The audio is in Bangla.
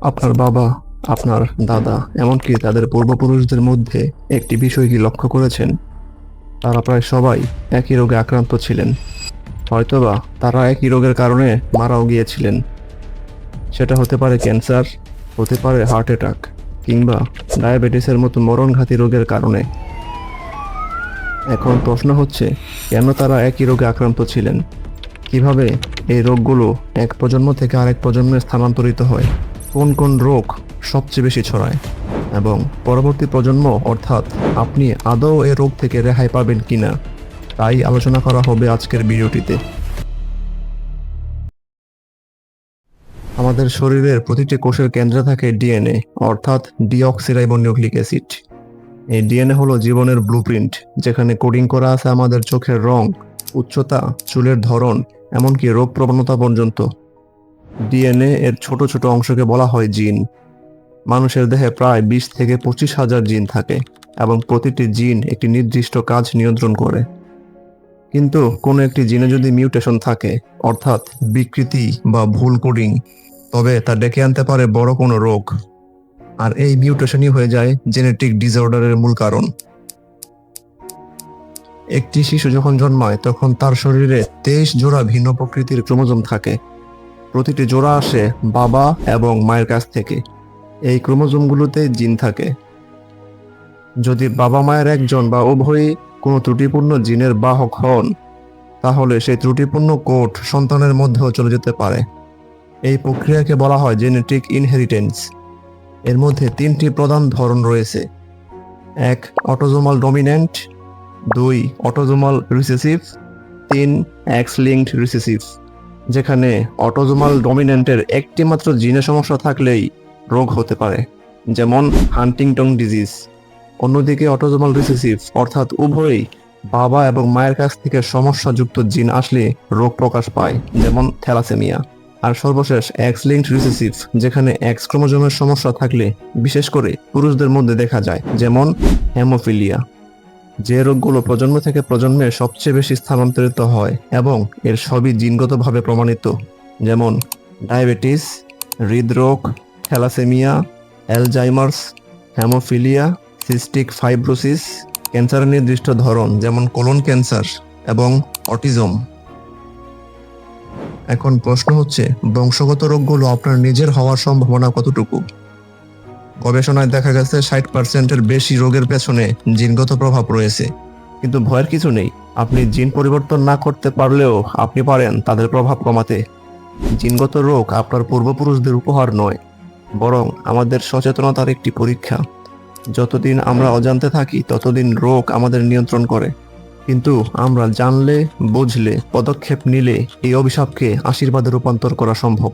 আপনার বাবা, আপনার দাদা, এমনকি তাদের পূর্বপুরুষদের মধ্যে একটি বিষয় কি লক্ষ্য করেছেন। তারা প্রায় সবাই একই রোগে আক্রান্ত ছিলেন। হয়তোবা তারা একই রোগের কারণে মারাও গিয়েছিলেন। সেটা হতে পারে ক্যান্সার, হতে পারে হার্ট অ্যাটাক, কিংবা ডায়াবেটিসের মতো মরণঘাতী রোগের কারণে। এখন প্রশ্ন হচ্ছে, কেন তারা একই রোগে আক্রান্ত ছিলেন? কীভাবে এই রোগগুলো এক প্রজন্ম থেকে আরেক প্রজন্মে স্থানান্তরিত হয়? কোন কোন রোগ সবচেয়ে বেশি ছড়ায়? এবং পরবর্তী প্রজন্ম, অর্থাৎ আপনি আদৌ এ রোগ থেকে রেহাই পাবেন কিনা? তাই আলোচনা করা হবে আজকের ভিডিওটিতে। আমাদের শরীরের প্রতিটি কোষের কেন্দ্রে থাকে ডিএনএ, অর্থাৎ ডিঅক্সিরাইবোনিউক্লিক অ্যাসিড। এই ডিএনএ হলো জীবনের ব্লুপ্রিন্ট, যেখানে কোডিং করা আছে আমাদের চোখের রং, উচ্চতা, চুলের ধরন, এমনকি রোগ প্রবণতা পর্যন্ত। ডিএনএ এর ছোট ছোট অংশকে বলা হয় জিন। মানুষের দেহে প্রায় বিশ থেকে পঁচিশ হাজার জিন থাকে এবং প্রতিটি জিন একটি নির্দিষ্ট কাজ নিয়ন্ত্রণ করে। কিন্তু কোনো একটি জিনে যদি মিউটেশন থাকে, অর্থাৎ বিকৃতি বা ভুল কোডিং, তবে তা ডেকে আনতে পারে বড় কোনো রোগ। আর এই মিউটেশনই হয়ে যায় জেনেটিক ডিসঅর্ডারের মূল কারণ। একটি শিশু যখন জন্মায়, তখন তার শরীরে তেইশ জোড়া ভিন্ন প্রকৃতির ক্রোমোজোম থাকে। প্রতিটি জোড়া আসে বাবা এবং মায়ের কাছ থেকে। এই ক্রোমোজোমগুলোতে জিন থাকে। যদি বাবা মায়ের একজন বা উভয়ই কোনো ত্রুটিপূর্ণ জিনের বাহক হন, তাহলে সেই ত্রুটিপূর্ণ কোট সন্তানের মধ্যেও চলে যেতে পারে। এই প্রক্রিয়াকে বলা হয় জেনেটিক ইনহেরিটেন্স। এর মধ্যে তিনটি প্রধান ধরন রয়েছে। এক, অটোজোমাল ডমিন্যান্ট। দুই, অটোজোমাল রিসেসিভ। তিন এক্স লিঙ্কড রিসেসিভ। যেখানে অটোজোমাল ডমিন্যান্টের একটি মাত্র জিনে সমস্যা থাকলেই রোগ হতে পারে, যেমন হান্টিংটন ডিজিজ অন্যদিকে অটোজোমাল রিসেসিভ অর্থাৎ উভয়ই বাবা এবং মায়ের কাছ থেকে সমস্যাযুক্ত জিন আসলে রোগ প্রকাশ পায়, যেমন থ্যালাসেমিয়া। আর সর্বশেষ এক্স লিঙ্কড রিসেসিভ যেখানে এক্স ক্রোমোজোমের সমস্যা থাকলে, বিশেষ করে পুরুষদের মধ্যে দেখা যায়, যেমন হেমোফিলিয়া যে রোগগুলো প্রজন্ম থেকে প্রজন্মে সবচেয়ে বেশি স্থানান্তরিত হয় এবং এর সবই জিনগতভাবে প্রমাণিত, যেমন ডায়াবেটিস, হৃদরোগ, thalassaemia, Alzheimer's, haemophilia, cystic fibrosis, ক্যান্সারের নির্দিষ্ট ধরন, যেমন কোলন ক্যান্সার এবং অটিজম। এখন প্রশ্ন হচ্ছে, বংশগত রোগগুলো আপনার নিজের হওয়ার সম্ভাবনা কতটুকু? গবেষণায় দেখা গেছে ষাট পার্সেন্টের বেশি রোগের পেছনে জিনগত প্রভাব রয়েছে। কিন্তু ভয়ের কিছু নেই। আপনি জিন পরিবর্তন না করতে পারলেও আপনি পারেন তাদের প্রভাব কমাতে। জিনগত রোগ আপনার পূর্বপুরুষদের উপহার নয়, বরং আমাদের সচেতনতার একটি পরীক্ষা। যতদিন আমরা অজান্তে থাকি, ততদিন রোগ আমাদের নিয়ন্ত্রণ করে। কিন্তু আমরা জানলে, বুঝলে, পদক্ষেপ নিলে এই অভিশাপকে আশীর্বাদে রূপান্তর করা সম্ভব।